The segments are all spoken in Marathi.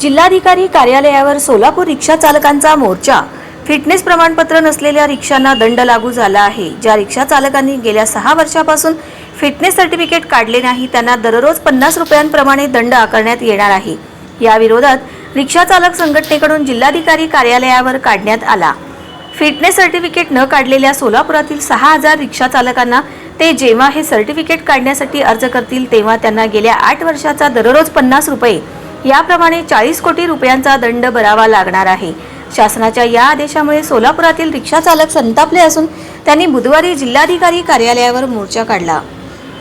जिल्हाधिकारी कार्यालयावर सोलापूर रिक्षा चालकांचा मोर्चा. फिटनेस प्रमाणपत्र नसलेल्या रिक्षांना दंड लागू झाला आहे. ज्या रिक्षा चालकांनी गेल्या सहा वर्षापासून फिटनेस सर्टिफिकेट काढले नाही त्यांना दररोज पन्नास रुपयांप्रमाणे दंड आकारण्यात येणार आहे. या विरोधात रिक्षा चालक संघटनेकडून जिल्हाधिकारी कार्यालयावर काढण्यात आला. फिटनेस सर्टिफिकेट न काढलेल्या सोलापुरातील सहा हजार रिक्षा चालकांना ते जेव्हा हे सर्टिफिकेट काढण्यासाठी अर्ज करतील तेव्हा त्यांना गेल्या आठ वर्षाचा दररोज पन्नास रुपये याप्रमाणे चाळीस कोटी रुपयांचा दंड भरावा लागणार आहे. शासनाच्या या आदेशामुळे सोलापुरातील रिक्षा चालक संतापले असून त्यांनी बुधवारी जिल्हाधिकारी कार्यालयावर मोर्चा काढला.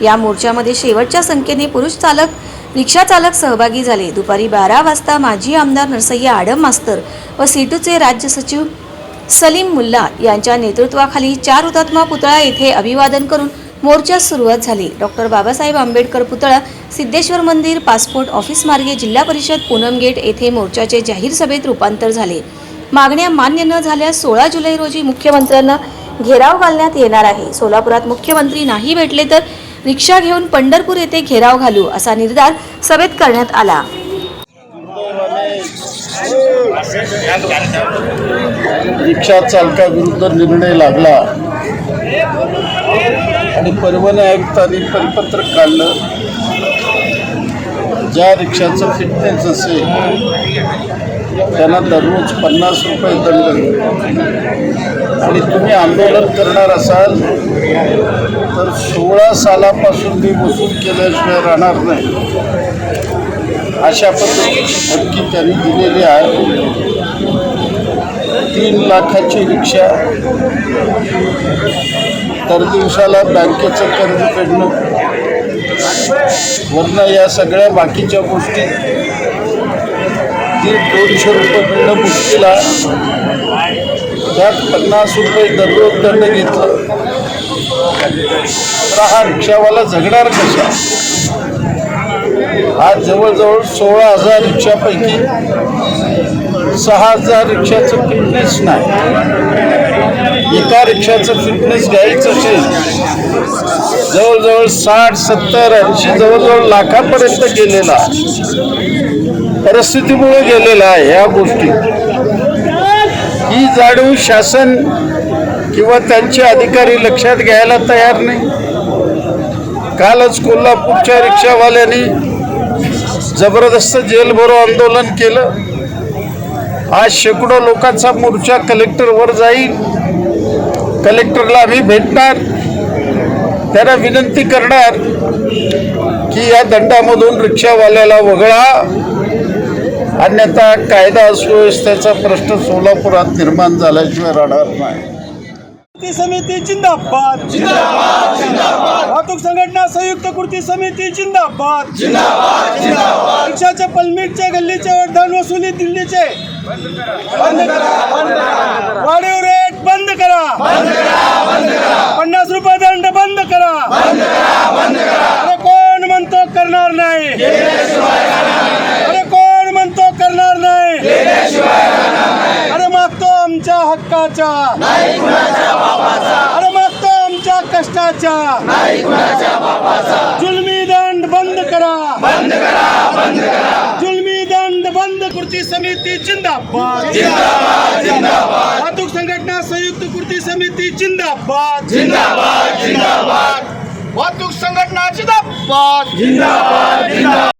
या मोर्चामध्ये शेवटच्या संख्येने पुरुष चालक रिक्षा चालक सहभागी झाले. दुपारी बारा वाजता माजी आमदार नरसय्या आडम मास्तर व सीटूचे राज्य सचिव सलीम मुल्ला यांच्या नेतृत्वाखाली चार हुतात्मा पुतळा येथे अभिवादन करून मोर्चास सुरुवात झाली. डॉक्टर बाबासाहेब आंबेडकर पुतळा सिद्धेश्वर मंदिर पासपोर्ट ऑफिस मार्गे जिल्हा परिषद पूनम गेट येथे मोर्चाचे जाहीर सभेत रूपांतर झाले. मागण्या मान्य न झाल्यास सोळा जुलै रोजी मुख्यमंत्र्यांना घेराव घालण्यात येणार आहे. सोलापुरात मुख्यमंत्री नाही भेटले तर रिक्षा घेऊन पंढरपूर येथे घेराव घालू असा निर्धार सभेत करण्यात आला. रिक्षा चालकाविरुद्ध निर्णय लागला. आणि परिवहन आयुक्तांनी परिपत्रक काढलं. ज्या रिक्षाचं फिटनेस असेल त्यांना दररोज पन्नास रुपये दंड आणि तुम्ही आंदोलन करणार असाल तर सोळा सालापासून मी वसूल केल्याशिवाय राहणार नाही. अशा पद्धतीची धमकी त्यांनी दिलेली आहे. तीन लाखाची रिक्षा तर दिवसाला बँकेचं कर्ज फेडणं. वरनं या सगळ्या बाकीच्या गोष्टी. दीड दोनशे रुपये मिळणं मुश्किल आहे. त्यात पन्नास रुपये दररोज दंड घेतलं. तर हा रिक्षावाला जगणार कसा? आज जवळजवळ सोळा हजार रिक्षापैकी सहा हजार रिक्षाचं फिटनेस नाही. एका रिक्षाचं फिटनेस घ्यायचं असेल जवळजवळ साठ सत्तर ऐंशी जवळजवळ लाखापर्यंत गेलेला परिस्थितीमुळे गेलेला आहे ह्या गोष्टी. ही जाणीव शासन किंवा त्यांचे अधिकारी लक्षात घ्यायला तयार नाही. कालच कोल्हापूरच्या रिक्षावाल्यांनी जबरदस्त जेलभरो आंदोलन केलं. आज शेकडो लोकांचा मोर्चा कलेक्टरवर जाईल. कलेक्टरला आम्ही भेटणार. त्यांना विनंती करणार की या दंडामधून रिक्षावाल्याला वगळा. अन्यथा कायदा सुव्यवस्थेचा प्रश्न सोलापुरात निर्माण झाल्याशिवाय राहणार नाही. कृती समिती जिंदाबाद. वाहतूक संघटना संयुक्त कृती समिती जिंदाबाद. रिक्षाच्या पलमीटच्या गल्लीचे वरदान वसुली दिल्लीचे. बंद करा वाढीव रेट बंद करा. पन्नास रुपये दंड बंद करा. अरे कोण म्हणतो करणार नाही? अरे कोण म्हणतो करणार नाही? अरे मागतो आमच्या हक्काच्या अरे मागतो आमच्या कष्टाच्या जुलमी दंड बंद बंद करा बंद करा. जुलमी दंड बंद कृती समिती जिंदाबाद. वाहतूक संघटना संयुक्त कृती समिती जिंदाबाद. जिंदाबाद जिंदाबाद. वाहतूक संघटना जिंदाबाद जिंदाबाद.